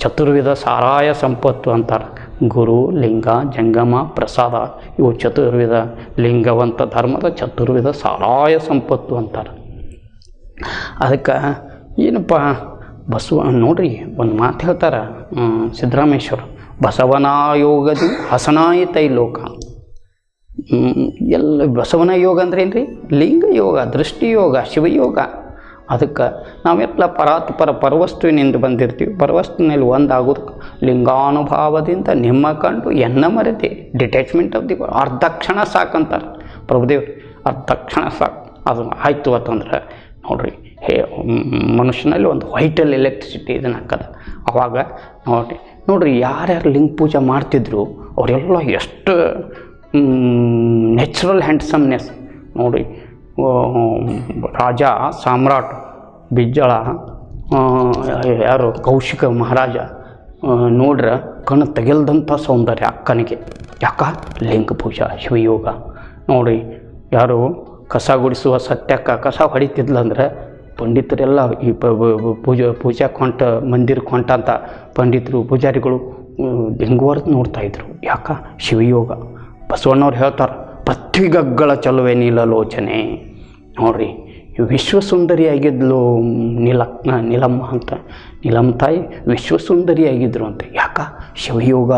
ಚತುರ್ವಿಧ ಸಾರಾಯ ಸಂಪತ್ತು ಅಂತಾರೆ. ಗುರು, ಲಿಂಗ, ಜಂಗಮ, ಪ್ರಸಾದ, ಇವು ಚತುರ್ವಿಧ ಲಿಂಗವಂತ ಧರ್ಮದ ಚತುರ್ವಿಧ ಸಾರಾಯ ಸಂಪತ್ತು ಅಂತಾರೆ. ಅದಕ್ಕೆ ಏನಪ್ಪ, ಬಸವ, ನೋಡ್ರಿ ಒಂದು ಮಾತು ಹೇಳ್ತಾರೆ ಸಿದ್ದರಾಮೇಶ್ವರ ಬಸವನ ಯೋಗದಿ ಹಸನಾಯಿತೈ ಲೋಕ. ಎಲ್ಲ ಬಸವನ ಯೋಗ ಅಂದ್ರೆ ಏನು ರೀ ಲಿಂಗ ಯೋಗ ದೃಷ್ಟಿ ಯೋಗ ಶಿವಯೋಗ. ಅದಕ್ಕೆ ನಾವೆಲ್ಲ ಪರಾತ್ಪರ ಪರವಸ್ತುವಿನಿಂದ ಬಂದಿರ್ತೀವಿ. ಪರವಸ್ತುವಿನಲ್ಲಿ ಒಂದಾಗೋದಕ್ಕೆ ಲಿಂಗಾನುಭಾವದಿಂದ ನಿಮ್ಮ ಕಂಡು ಎನ್ನ ಮರೆತಿ? ಡಿಟ್ಯಾಚ್ಮೆಂಟ್ ಆಫ್ ದಿ ಅರ್ಧ ಕ್ಷಣ ಸಾಕಂತಾರೆ. ಪ್ರಭುದೇವ್ರಿ ಅರ್ಧ ಕ್ಷಣ ಸಾಕು. ಅದು ಆಯಿತು ಅಂತಂದ್ರೆ ನೋಡ್ರಿ, ಹೇ, ಮನುಷ್ಯನಲ್ಲಿ ಒಂದು ವೈಟಲ್ ಎಲೆಕ್ಟ್ರಿಸಿಟಿ ಇದನ್ನು ಹಾಕದ. ಅವಾಗ ನೋಡ್ರಿ ನೋಡ್ರಿ ಯಾರ್ಯಾರು ಲಿಂಗ ಪೂಜೆ ಮಾಡ್ತಿದ್ರು, ಅವರೆಲ್ಲ ಎಷ್ಟು ನ್ಯಾಚುರಲ್ ಹ್ಯಾಂಡ್ಸಮ್ನೆಸ್ ನೋಡಿ ರಾಜ, ಸಾಮ್ರಾಟ್, ಬಿಜ್ಜಳ ಯಾರು, ಕೌಶಿಕ ಮಹಾರಾಜ ನೋಡ್ರೆ ಕಣ್ಣು ತೆಗೆಲ್ದಂಥ ಸೌಂದರ್ಯ ಅಕ್ಕನಿಗೆ. ಯಾಕ? ಲಿಂಗ ಪೂಜಾ, ಶಿವಯೋಗ. ನೋಡಿ, ಯಾರು ಕಸ ಗುಡಿಸುವ ಸತ್ಯಕ್ಕ ಕಸ ಹೊಡಿತಿದ್ಲಂದ್ರೆ ಪಂಡಿತರೆಲ್ಲ ಈ ಪ ಬ- ಬ- ಪೂಜೆ ಕೊಂಟ, ಮಂದಿರ ಹೊಂಟ ಅಂತ ಪಂಡಿತರು, ಪೂಜಾರಿಗಳು ಲಿಂಗವರ್ದು ನೋಡ್ತಾಯಿದ್ರು ಯಾಕ? ಶಿವಯೋಗ. ಬಸವಣ್ಣವ್ರು ಹೇಳ್ತಾರೆ, ಪೃಥ್ವಿಗಗ್ಗಳ ಚಲುವೆ ನೀಲಲೋಚನೆ. ನೋಡ್ರಿ ವಿಶ್ವಸುಂದರಿಯಾಗಿದ್ಲು ನೀಲ ನೀಲಮ್ಮ ಅಂತ. ನೀಲಮ್ಮ ತಾಯಿ ವಿಶ್ವಸುಂದರಿಯಾಗಿದ್ದರು ಅಂತ. ಯಾಕ? ಶಿವಯೋಗ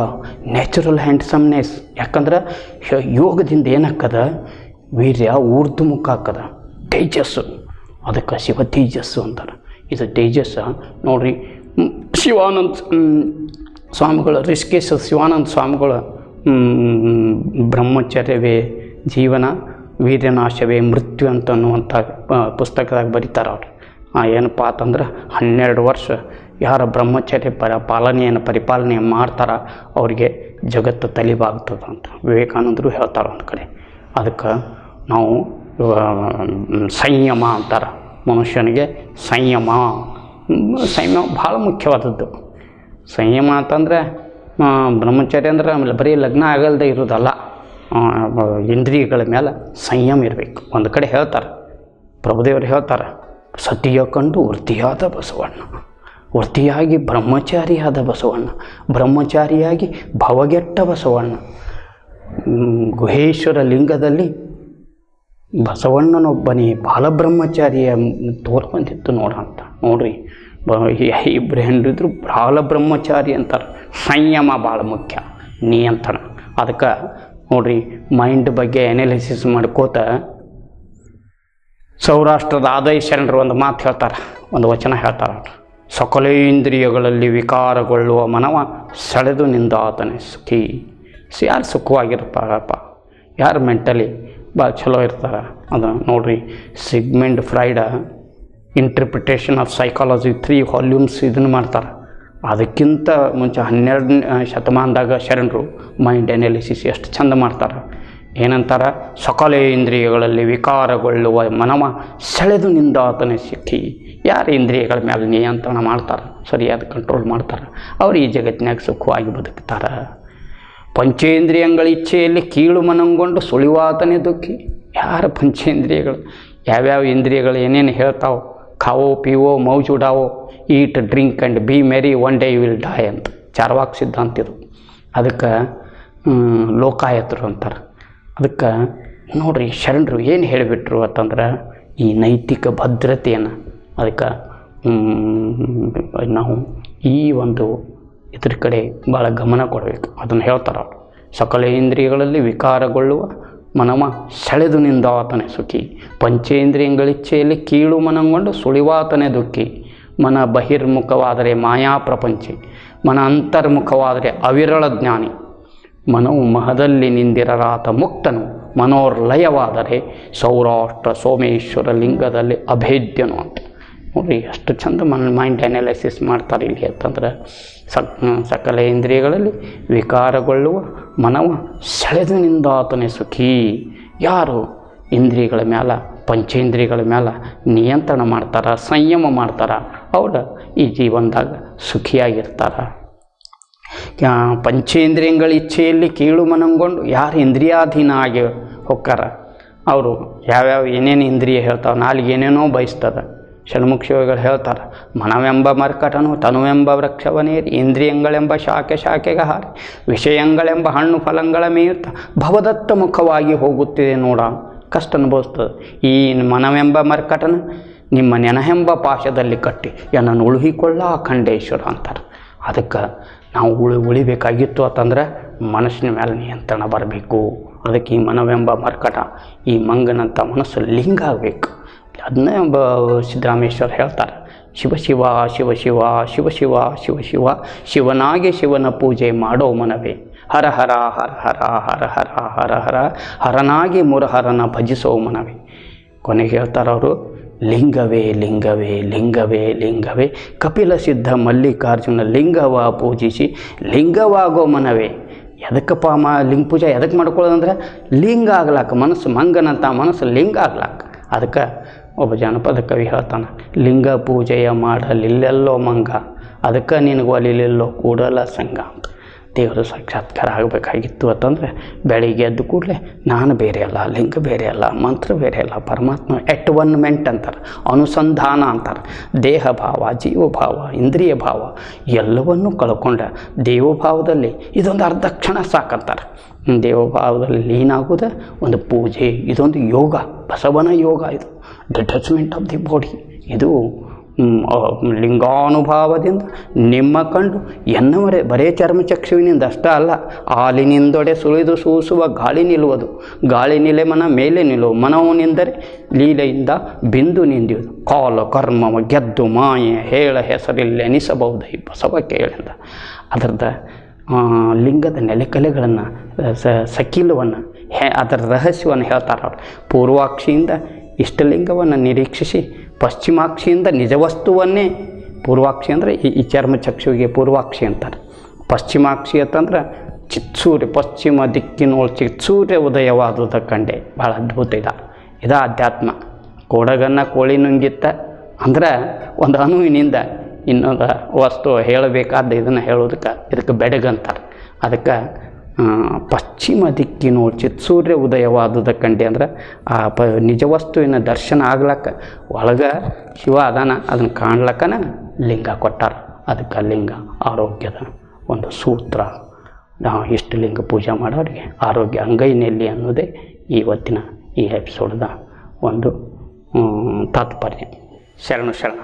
ನ್ಯಾಚುರಲ್ ಹ್ಯಾಂಡ್ಸಮ್ನೆಸ್ ಯಾಕಂದ್ರೆ ಯೋಗದಿಂದ ಏನಕ್ಕದ ವೀರ್ಯ ಊರ್ದು ಮುಖ ಹಾಕದ ತೇಜಸ್ಸು. ಅದಕ್ಕೆ ಶಿವ ತೇಜಸ್ಸು ಅಂತಾರೆ. ಇದು ತೇಜಸ್ಸ. ನೋಡ್ರಿ ಶಿವಾನಂದ ಸ್ವಾಮಿಗಳು ರಿಷಿಕೇಶ ಶಿವಾನಂದ ಸ್ವಾಮಿಗಳು ಬ್ರಹ್ಮಚರ್ಯವೇ ಜೀವನ. ವೀರ್ಯನಾಶವೇ ಮೃತ್ಯು ಅಂತ ಅನ್ನುವಂಥ ಪ- ಪುಸ್ತಕದಾಗ ಬರೀತಾರೆ ಅವ್ರು. ಏನಪ್ಪ ಅಂತಂದ್ರೆ ಹನ್ನೆರಡು ವರ್ಷ ಯಾರ ಬ್ರಹ್ಮಚರ್ಯ ಪರ ಪಾಲನೆಯನ್ನು ಪರಿಪಾಲನೆ ಮಾಡ್ತಾರ ಅವರಿಗೆ ಜಗತ್ತು ತಲೆಬಾಗ್ತದೆ ಅಂತ ವಿವೇಕಾನಂದರು ಹೇಳ್ತಾರೆ ಒಂದು ಕಡೆ. ಅದಕ್ಕೆ ನಾವು ಸಂಯಮ ಅಂತಾರೆ. ಮನುಷ್ಯನಿಗೆ ಸಂಯಮ. ಸಂಯಮ ಭಾಳ ಮುಖ್ಯವಾದದ್ದು. ಸಂಯಮ ಅಂತಂದರೆ ಬ್ರಹ್ಮಚರ್ಯ ಅಂದ್ರೆ ಆಮೇಲೆ ಬರೀ ಲಗ್ನ ಆಗಲ್ದೇ ಇರೋದಲ್ಲ. ಇಂದ್ರಿಯಗಳ ಮೇಲೆ ಸಂಯಮ ಇರಬೇಕು. ಒಂದು ಕಡೆ ಹೇಳ್ತಾರೆ, ಪ್ರಭುದೇವರು ಹೇಳ್ತಾರೆ, ಸತಿಯ ಕಂಡು ವೃತ್ತಿಯಾದ ಬಸವಣ್ಣ. ವೃತ್ತಿಯಾಗಿ ಬ್ರಹ್ಮಚಾರಿಯಾದ ಬಸವಣ್ಣ. ಬ್ರಹ್ಮಚಾರಿಯಾಗಿ ಭವಗೆಟ್ಟ ಬಸವಣ್ಣ. ಗುಹೇಶ್ವರ ಲಿಂಗದಲ್ಲಿ ಬಸವಣ್ಣನೊಬ್ಬನೇ ಬಾಲಬ್ರಹ್ಮಚಾರಿಯ ತೋರ್ ಬಂದಿತ್ತು ನೋಡಂತ ನೋಡ್ರಿ, ಬ ಇಬ್ಬರು ಹೆಣ್ಣಿದ್ರು ಬಾಲಬ್ರಹ್ಮಚಾರಿ ಅಂತಾರೆ. ಸಂಯಮ ಭಾಳ ಮುಖ್ಯ, ನಿಯಂತ್ರಣ. ಅದಕ್ಕೆ ನೋಡ್ರಿ ಮೈಂಡ್ ಬಗ್ಗೆ ಅನಾಲಿಸಿಸ್ ಮಾಡ್ಕೋತ ಸೌರಾಷ್ಟ್ರದ ಆದಾಯ ಶರಣರು ಒಂದು ಮಾತು ಹೇಳ್ತಾರೆ, ಒಂದು ವಚನ ಹೇಳ್ತಾರೆ. ಸಕಲೇಂದ್ರಿಯಗಳಲ್ಲಿ ವಿಕಾರಗೊಳ್ಳುವ ಮನವ ಸೆಳೆದು ನಿಂದಾತನೆ ಸುಖಿ. ಸೊ, ಯಾರು ಸುಖವಾಗಿರ್ತಾರಪ್ಪ? ಯಾರು ಮೆಂಟಲಿ ಭಾಳ ಚಲೋ ಇರ್ತಾರೆ? ಅದು ನೋಡ್ರಿ Sigmund Freud interpretation of psychology three volumes ಇದನ್ನು ಮಾಡ್ತಾರೆ. ಅದಕ್ಕಿಂತ ಮುಂಚೆ ಹನ್ನೆರಡನೇ ಶತಮಾನದಾಗ ಶರಣರು ಮೈಂಡ್ ಅನಾಲಿಸಿಸ್ ಎಷ್ಟು ಚಂದ ಮಾಡ್ತಾರೆ. ಏನಂತಾರೆ? ಸಕಲ ಇಂದ್ರಿಯಗಳಲ್ಲಿ ವಿಕಾರಗೊಳ್ಳುವ ಮನವ ಸೆಳೆದು ನಿಂದಾತನೆ ಸಿಕ್ಕಿ ಯಾರು ಇಂದ್ರಿಯಗಳ ಮೇಲೆ ನಿಯಂತ್ರಣ ಮಾಡ್ತಾರೆ? ಸರಿಯಾದ ಕಂಟ್ರೋಲ್ ಮಾಡ್ತಾರೆ. ಅವ್ರು ಈ ಜಗತ್ತಿನಾಗ ಸುಖವಾಗಿ ಬದುಕ್ತಾರೆ. ಪಂಚೇಂದ್ರಿಯಗಳ ಇಚ್ಛೆಯಲ್ಲಿ ಕೀಳು ಮನಂಗೊಂಡು ಸುಳಿವಾತನೇ ದುಃಖಿ ಯಾರ ಪಂಚೇಂದ್ರಿಯಗಳು? ಯಾವ್ಯಾವ ಇಂದ್ರಿಯಗಳು ಏನೇನು ಹೇಳ್ತಾವೆ? ಖಾವೋ ಪೀವೋ ಮೌಜು Dao eat drink and be merry one day you will die ಅಂತ. ಚಾರ್ವಾಕ್ ಸಿದ್ಧಾಂತ ಇದು. ಅದಕ್ಕೆ ಲೋಕಾಯತರು ಅಂತಾರೆ. ಅದಕ್ಕೆ, ನೋಡ್ರಿ, ಶರಣರು ಏನು ಹೇಳಿಬಿಟ್ರು ಅಂತಂದ್ರೆ, ಈ ನೈತಿಕ ಭದ್ರತೆಯನ್ನು. ಅದಕ್ಕೆ ನಾವು ಈ ಒಂದು ಇದ್ರ ಕಡೆ ಭಾಳ ಗಮನ ಕೊಡಬೇಕು. ಅದನ್ನು ಹೇಳ್ತಾರೆ ಅವರು. ಸಕಲ ಇಂದ್ರಿಯಗಳಲ್ಲಿ ವಿಕಾರಗೊಳ್ಳುವ ಮನವ ಸೆಳೆದು ನಿಂದಾತನೆ ಸುಖಿ. ಪಂಚೇಂದ್ರಿಯಗಳಿಚ್ಛೆಯಲ್ಲಿ ಕೀಳು ಮನಂಗೊಂಡು ಸುಳಿವಾತನೆ ದುಃಖಿ. ಮನ ಬಹಿರ್ಮುಖವಾದರೆ ಮಾಯಾ ಪ್ರಪಂಚಿ. ಮನ ಅಂತರ್ಮುಖವಾದರೆ ಅವಿರಳ ಜ್ಞಾನಿ. ಮನವು ಮಹದಲ್ಲಿ ನಿಂದಿರರಾತ ಮುಕ್ತನು. ಮನೋರ್ಲಯವಾದರೆ ಸೌರಾಷ್ಟ್ರ ಸೋಮೇಶ್ವರ ಲಿಂಗದಲ್ಲಿ ಅಭೇದ್ಯನು ಅಂತ. ನೋಡಿ ಎಷ್ಟು ಚಂದ ಮನ ಮೈಂಡ್ ಅನಾಲಿಸಿಸ್ ಮಾಡ್ತಾರೆ ಇಲ್ಲಿ ಅಂತಂದ್ರೆ ಸಕ್, ಸಕಲ ಇಂದ್ರಿಯಗಳಲ್ಲಿ ವಿಕಾರಗೊಳ್ಳುವ ಮನವ ಸೆಳೆದಿನಿಂದ ಆತನೇ ಸುಖಿ. ಯಾರು ಇಂದ್ರಿಯಗಳ ಮ್ಯಾಲ, ಪಂಚೇಂದ್ರಿಯಗಳ ಮ್ಯಾಲ ನಿಯಂತ್ರಣ ಮಾಡ್ತಾರ, ಸಂಯಮ ಮಾಡ್ತಾರ, ಅವ್ರು ಈ ಜೀವನದಾಗ ಸುಖಿಯಾಗಿರ್ತಾರೆ. ಪಂಚೇಂದ್ರಿಯಗಳ ಇಚ್ಛೆಯಲ್ಲಿ ಕೀಳು ಮನಂಗೊಂಡು ಯಾರು ಇಂದ್ರಿಯಾಧೀನ ಆಗಿ ಹೋಕ್ಕಾರ? ಅವರು ಯಾವ್ಯಾವ ಏನೇನು ಇಂದ್ರಿಯ ಹೇಳ್ತಾವೆ, ನಾಲ್ಗೆ ಏನೇನೋ ಬಯಸ್ತದ. ಷಣ್ಮುಖ ಶಿವಗಳು ಹೇಳ್ತಾರೆ, ಮನವೆಂಬ ಮರ್ಕಟನು ತನುವೆಂಬ ವೃಕ್ಷವನೇರಿ ಇಂದ್ರಿಯಂಗಳೆಂಬ ಶಾಖೆ ಶಾಖೆಗೆ ಹಾರಿ, ವಿಷಯಗಳೆಂಬ ಹಣ್ಣು ಫಲಗಳ ಮೇಯುತ್ತ ಭವದತ್ತ ಮುಖವಾಗಿ ಹೋಗುತ್ತಿದೆ ನೋಡ, ಕಷ್ಟ ಅನುಭವಿಸ್ತದೆ. ಈ ಮನವೆಂಬ ಮರ್ಕಟನ ನಿಮ್ಮ ನೆನಹೆಂಬ ಪಾಶದಲ್ಲಿ ಕಟ್ಟಿ, ಎನ್ನನ್ನು ಉಳುಹಿಕೊಳ್ಳ ಖಂಡೇಶ್ವರ ಅಂತಾರೆ. ಅದಕ್ಕೆ ನಾವು ಉಳಿ ಉಳಿಬೇಕಾಗಿತ್ತು ಅಂತಂದ್ರೆ ಮನಸ್ಸಿನ ಮೇಲೆ ನಿಯಂತ್ರಣ ಬರಬೇಕು. ಅದಕ್ಕೆ ಈ ಮನವೆಂಬ ಮರ್ಕಟ, ಈ ಮಂಗನಂಥ ಮನಸ್ಸು ಲಿಂಗ ಆಗಬೇಕು ಅದನ್ನೇ ಒಬ್ಬ ಸಿದ್ದರಾಮೇಶ್ವರ್ ಹೇಳ್ತಾರೆ. ಶಿವ ಶಿವ ಶಿವ ಶಿವ ಶಿವ ಶಿವ ಶಿವ ಶಿವ ಶಿವನಾಗಿ ಶಿವನ ಪೂಜೆ ಮಾಡೋ ಮನವೇ. ಹರ ಹರ ಹರ ಹರ ಹರ ಹರ ಹರ ಹರ ಹರನಾಗಿ ಮುರಹರನ ಭಜಿಸೋ ಮನವೇ. ಕೊನೆಗೆ ಹೇಳ್ತಾರವರು ಲಿಂಗವೇ ಲಿಂಗವೇ ಲಿಂಗವೇ ಲಿಂಗವೇ, ಕಪಿಲ ಸಿದ್ಧ ಮಲ್ಲಿಕಾರ್ಜುನ ಲಿಂಗವ ಪೂಜಿಸಿ ಲಿಂಗವಾಗೋ ಮನವೇ. ಎದಕ್ಕಪ್ಪ ಮ ಲಿಂಗ ಪೂಜೆ ಎದಕ್ಕೆ ಮಾಡ್ಕೊಳ್ಳೋದಂದ್ರೆ, ಲಿಂಗ ಆಗ್ಲಾಕ ಮನಸ್ಸು ಮಂಗನಂತ ಮನಸ್ಸು ಲಿಂಗ ಆಗ್ಲಾಕ. ಅದಕ್ಕೆ ಒಬ್ಬ ಜನಪದ ಕವಿ ಹೇಳ್ತಾನೆ ಲಿಂಗ ಪೂಜೆಯ ಮಾಡಲಿಲ್ಲೆಲ್ಲೋ ಮಂಗ ಅದಕ್ಕೆ ನಿನಗೆ ಒಲಿಲಿಲ್ಲೋ ಕೂಡಲ ಸಂಘ ಅಂತ ದೇವರು ಸಾಕ್ಷಾತ್ಕಾರ ಆಗಬೇಕಾಗಿತ್ತು ಅಂತಂದರೆ ಬೆಳಿಗ್ಗೆ ಎದ್ದು ಕೂಡಲೇ, ನಾನು ಬೇರೆ ಅಲ್ಲ, ಲಿಂಗ ಬೇರೆ ಅಲ್ಲ, ಮಂತ್ರ ಬೇರೆ ಅಲ್ಲ, ಪರಮಾತ್ಮ ಎಟ್ವನ್ಮೆಂಟ್ ಅಂತಾರೆ, ಅನುಸಂಧಾನ ಅಂತಾರೆ, ದೇಹ ಭಾವ ಜೀವಭಾವ ಇಂದ್ರಿಯ ಭಾವ, ಎಲ್ಲವನ್ನೂ ಕಳ್ಕೊಂಡ ದೇವಭಾವದಲ್ಲಿ ಇದೊಂದು ಅರ್ಧ ಕ್ಷಣ ಸಾಕಂತಾರೆ. ದೇವಭಾವದಲ್ಲಿ ಲೀನಾಗುವುದ ಒಂದು ಪೂಜೆ, ಇದೊಂದು ಯೋಗ, ಬಸವನ ಯೋಗ ಇದು ಡಿಟ್ಯಾಚ್ಮೆಂಟ್ ಆಫ್ ದಿ ಬಾಡಿ ಇದು ಲಿಂಗಾನುಭಾವದಿಂದ ನಿಮ್ಮ ಕಂಡು ಎನ್ನವರೆ ಬರೇ ಚರ್ಮಚಕ್ಷುವಿನಿಂದ. ಅಷ್ಟೇ ಅಲ್ಲ, ಹಾಲಿನಿಂದೊಡೆ ಸುಳಿದು ಸೂಸುವ ಗಾಳಿ ನಿಲ್ಲುವುದು. ಗಾಳಿ ನಿಲೆ ಮನ ಮೇಲೆ ನಿಲ್ಲುವು ಮನವು ನಿಂದರೆ ಲೀಲೆಯಿಂದ ಬಿಂದು ನಿಂದಿಯುವುದು. ಕಾಲ ಕರ್ಮ ಗೆದ್ದು ಮಾಯೆ ಹೇಳ ಹೆಸರಿಲ್ಲೆನಿಸಬಹುದೈ ಬಸವ ಕೇಳಿಂದ. ಅದರದ ಲಿಂಗದ ನೆಲೆಕಲೆಗಳನ್ನು ಸ, ಸಕಿಲವನ್ನು, ಹೆ, ಅದರ ರಹಸ್ಯವನ್ನು ಹೇಳ್ತಾರೆ ಅವರು. ಪೂರ್ವಾಕ್ಷಿಯಿಂದ ಇಷ್ಟಲಿಂಗವನ್ನು ನಿರೀಕ್ಷಿಸಿ ಪಶ್ಚಿಮಾಕ್ಷಿಯಿಂದ ನಿಜವಸ್ತುವನ್ನೇ ಪೂರ್ವಾಕ್ಷಿ ಅಂದರೆ ಈ ಈ ಚರ್ಮಚಕ್ಷುವಿಗೆ ಪೂರ್ವಾಕ್ಷಿ ಅಂತಾರೆ. ಪಶ್ಚಿಮಾಕ್ಷಿ ಅಂತಂದ್ರೆ ಚಿತ್ಸೂರ್ಯ, ಪಶ್ಚಿಮ ದಿಕ್ಕಿನೊಳ ಚಿತ್ಸೂರ್ಯ ಉದಯವಾದದ ಕಂಡೆ. ಭಾಳ ಅದ್ಭುತ ಇದ. ಇದ ಅಧ್ಯಾತ್ಮ ಕೋಡಗನ್ನ ಕೋಳಿ ನುಂಗಿತ್ತ ಅಂದ್ರೆ ಒಂದು ಅಣುವಿನಿಂದ ಇನ್ನೊಂದು ವಸ್ತು ಹೇಳಬೇಕಾದ ಇದನ್ನು ಹೇಳೋದಕ್ಕೆ ಇದಕ್ಕೆ ಬೆಡಗಂತಾರೆ. ಅದಕ್ಕೆ ಪಶ್ಚಿಮ ದಿಕ್ಕಿನ ಚಿತ್ಸೂರ್ಯ ಉದಯವಾದದ ಕಂಡೆ ಅಂದ್ರೆ ಆ ಪ ನಿಜವಸ್ತುವಿನ ದರ್ಶನ ಆಗ್ಲಕ್ಕ ಒಳಗೆ ಶಿವ ಅದಾನ, ಅದನ್ನು ಕಾಣ್ಲಕ್ಕನ ಲಿಂಗ ಕೊಟ್ಟಾರ. ಅದಕ್ಕೆ ಲಿಂಗ ಆರೋಗ್ಯದ ಒಂದು ಸೂತ್ರ. ನಾವು ಇಷ್ಟು ಲಿಂಗ ಪೂಜೆ ಮಾಡೋರಿಗೆ ಆರೋಗ್ಯ ಅಂಗೈನಲ್ಲಿ ಅನ್ನೋದೇ ಇವತ್ತಿನ ಈ ಎಪಿಸೋಡ್ದ ಒಂದು ತಾತ್ಪರ್ಯ. ಶರಣು ಶರಣ